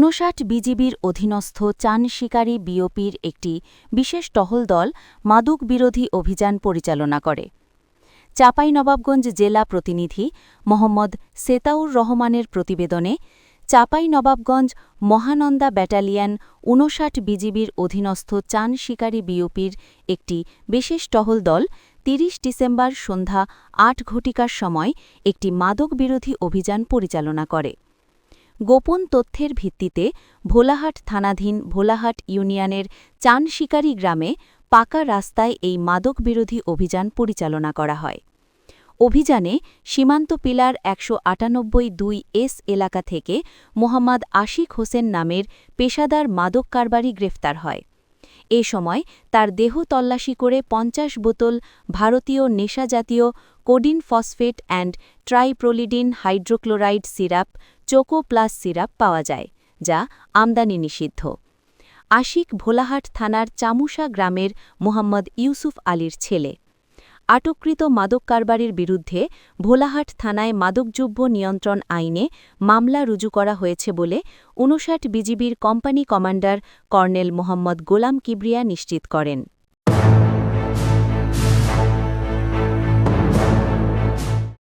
ঊনষাট বিজিবির অধীনস্থ চান শিকারী বিওপির একটি বিশেষ টহল দল মাদক বিরোধী অভিযান পরিচালনা করে। চাঁপাইনবাবগঞ্জ জেলা প্রতিনিধি মোহাম্মদ সেতাউর রহমানের প্রতিবেদনে চাঁপাইনবাবগঞ্জ মহানন্দা ব্যাটালিয়ান ঊনষাট বিজিবির অধীনস্থ চান শিকারী বিওপির একটি বিশেষ টহল দল তিরিশ ডিসেম্বর সন্ধ্যা আট ঘটিকার সময় একটি মাদক বিরোধী অভিযান পরিচালনা করে। গোপন তথ্যের ভিত্তিতে ভোলাহাট থানাধীন ভোলাহাট ইউনিয়নের চান শিকারী গ্রামে পাকা রাস্তায় এই মাদক বিরোধী অভিযান পরিচালনা করা হয়। অভিযানে সীমান্ত পিলার একশো আটানব্বই দুই এস এলাকা থেকে মোহাম্মদ আশিক হোসেন নামের পেশাদার মাদক কারবারি গ্রেফতার হয়। এ সময় তার দেহ তল্লাশি করে পঞ্চাশ বোতল ভারতীয় নেশাজাতীয় codeine phosphate and triprolidine hydrochloride syrup choco plus syrup পাওয়া যায়, যা আমদানি নিষিদ্ধ। আশিক ভোলাহাট থানার চামুসা গ্রামের মোহাম্মদ ইউসুফ আলীর ছেলে। আটককৃত মাদক কারবারির বিরুদ্ধে ভোলাহাট থানায় মাদকযুব্য নিয়ন্ত্রণ আইনে মামলা রুজু করা হয়েছে বলে উনষাট বিজিবির company commander colonel Mohammad Golam Kibria নিশ্চিত করেন।